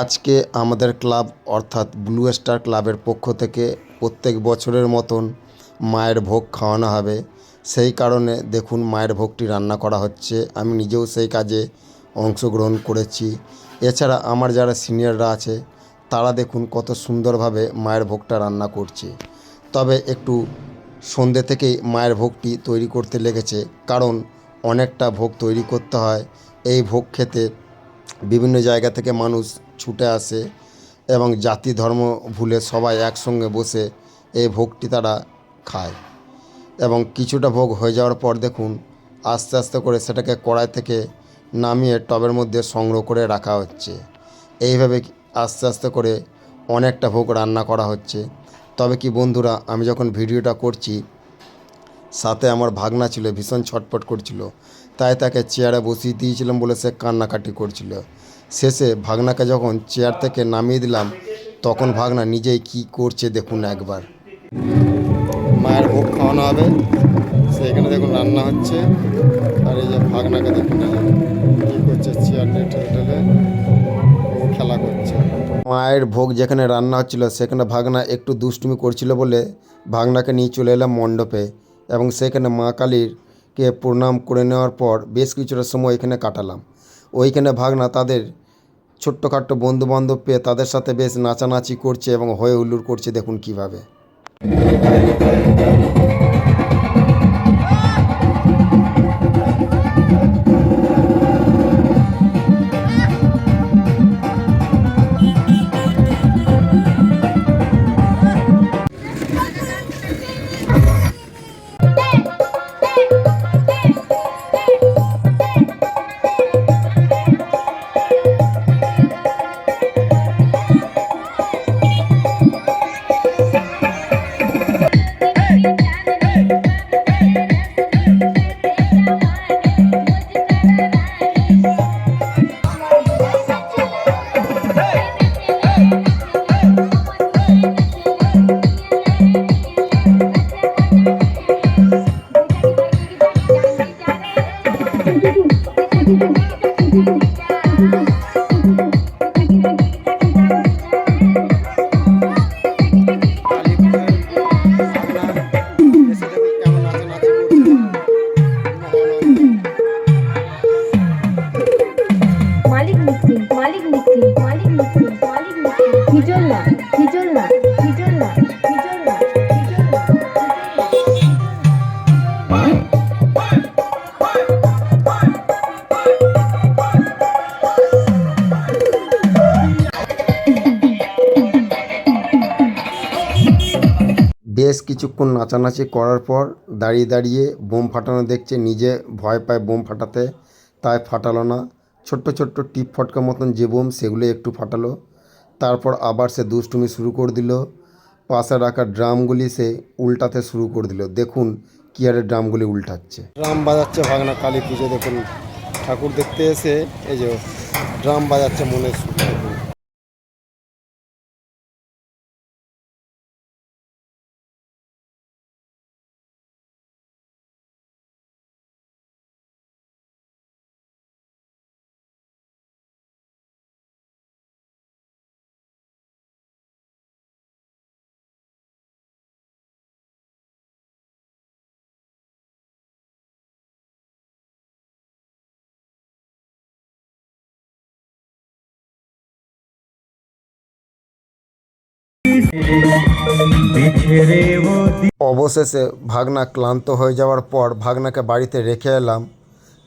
আজকে আমাদের ক্লাব, অর্থাৎ ব্লু স্টার ক্লাবের পক্ষ থেকে প্রত্যেক বছরের মতন মায়ের ভোগ খাওয়ানো হবে। সেই কারণে দেখুন মায়ের ভোগটি রান্না করা হচ্ছে। আমি নিজেও সেই কাজে অংশগ্রহণ করেছি। এছাড়া আমার যারা সিনিয়ররা আছে, তারা দেখুন কত সুন্দরভাবে মায়ের ভোগটা রান্না করছে। তবে একটু সন্ধ্যে থেকেই মায়ের ভোগটি তৈরি করতে লেগেছে, কারণ অনেকটা ভোগ তৈরি করতে হয়। এই ভোগ খেতে বিভিন্ন জায়গা থেকে মানুষ ছুটে আসে এবং জাতি ধর্ম ভুলে সবাই একসঙ্গে বসে এই ভোগটি তারা খায়। এবং কিছুটা ভোগ হয়ে যাওয়ার পর দেখুন, আস্তে আস্তে করে সেটাকে কড়াই থেকে নামিয়ে টবের মধ্যে সংগ্রহ করে রাখা হচ্ছে। এইভাবে আস্তে আস্তে করে অনেকটা ভোগ রান্না করা হচ্ছে। তবে কি বন্ধুরা, আমি যখন ভিডিওটা করছি সাথে আমার ভাগনা ছিল, ভীষণ ছটপট করছিল। তাই তাকে চেয়ারে বসিয়ে দিয়েছিলাম বলে সে কান্নাকাটি করছিল। শেষে ভাগনাকে যখন চেয়ার থেকে নামিয়ে দিলাম, তখন ভাগনা নিজেই কি করছে দেখুন একবার। মায়ের ভোগ খাওয়ানো হবে। সেখানে দেখুন রান্না হচ্ছে। আর এই যে ভাগনাকে দেখুন কী করছে, চেয়ার নিয়ে ঠেলে ঠেলে খেলা করছে। মায়ের ভোগ যেখানে রান্না হচ্ছিল, সেখানে ভাগনা একটু দুষ্টুমি করছিল বলে ভাগনাকে নিয়ে চলে এলাম মণ্ডপে। এবং সেখানে মা কালীরকে প্রণাম করে নেওয়ার পর বেশ কিছুটা সময় এখানে কাটালাম। ওইখানে ভাগনা তাদের ছোট্টখাট্ট বন্ধু বান্ধব পেয়ে তাদের সাথে বেশ নাচানাচি করছে এবং হয়ে হুল্লুর করছে দেখুন কীভাবে। মালিক মিস্ত্রি মালিক মিস্ত্রি মালিক মিস্ত্রি মালিক মিস্ত্রি হিজল না বেশ কিছুক্ষণ নাচানাচি করার পর দাঁড়িয়ে দাঁড়িয়ে বোম ফাটানো দেখছে। নিজে ভয় পায় বোম ফাটাতে, তাই ফাটালো না। ছোট্ট ছোট্ট টিপ ফটকা মতন যে বোম সেগুলো একটু ফাটালো। তারপর আবার সে দুষ্টুমি শুরু করে দিল। পাশে রাখা ড্রামগুলি সে উল্টাতে শুরু করে দিল। দেখুন কি হারে ড্রামগুলি উল্টাচ্ছে। ড্রাম বাজাচ্ছে ভাগনা কালী পুজো। দেখুন, ঠাকুর দেখতে এসে এই যে ড্রাম বাজাচ্ছে মনে দেখুন অবশেষে ভাগনা ক্লান্ত হয়ে যাওয়ার পর ভাগনাকে বাড়িতে রেখে এলাম।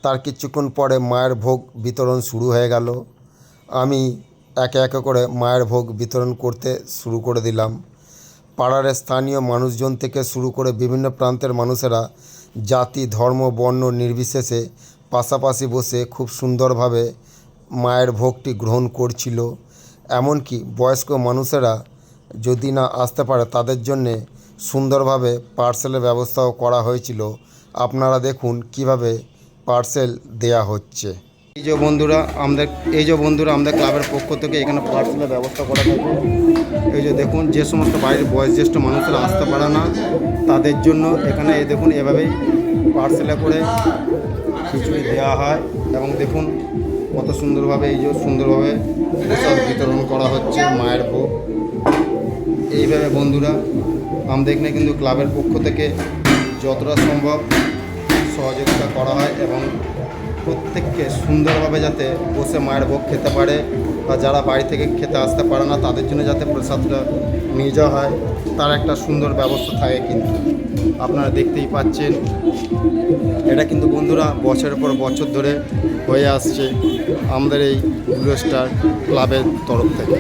তার কিছুক্ষণ পরে মায়ের ভোগ বিতরণ শুরু হয়ে গেল। আমি একে একে করে মায়ের ভোগ বিতরণ করতে শুরু করে দিলাম। পাড়ার স্থানীয় মানুষজন থেকে শুরু করে বিভিন্ন প্রান্তের মানুষেরা জাতি, ধর্ম, বর্ণ নির্বিশেষে পাশাপাশি বসে খুব সুন্দরভাবে মায়ের ভোগটি গ্রহণ করছিল। এমনকি বয়স্ক মানুষেরা যদি না আসতে পারে, তাদের জন্যে সুন্দরভাবে পার্সেলের ব্যবস্থাও করা হয়েছিল। আপনারা দেখুন কীভাবে পার্সেল দেয়া হচ্ছে। এই যে বন্ধুরা আমাদের এই যে বন্ধুরা আমাদের ক্লাবের পক্ষ থেকে এখানে পার্সেলের ব্যবস্থা করা থাকে এই যে দেখুন, যে সমস্ত বাড়ির বয়োজ্যেষ্ঠ মানুষরা আসতে পারে না, তাদের জন্য এখানে, এই দেখুন, এভাবেই পার্সেলে করে খিচুড়ি দেওয়া হয়। এবং দেখুন, কত সুন্দরভাবে, এই যে সুন্দরভাবে প্রসাদ বিতরণ করা হচ্ছে মায়ের ভোগ। এইভাবে বন্ধুরা আমাদের এখানে কিন্তু ক্লাবের পক্ষ থেকে যতটা সম্ভব সহযোগিতা করা হয় এবং প্রত্যেককে সুন্দরভাবে যাতে বসে মায়ের ভোগ খেতে পারে বা যারা বাড়ি থেকে খেতে আসতে পারে না, তাদের জন্য যাতে প্রসাদটা নিয়ে যাওয়া হয়, তার একটা সুন্দর ব্যবস্থা থাকে কিন্তু। আপনারা দেখতেই পাচ্ছেন। এটা কিন্তু বন্ধুরা বছরের পর বছর ধরে হয়ে আসছে আমাদের এই ব্লু স্টার ক্লাবের তরফ থেকে।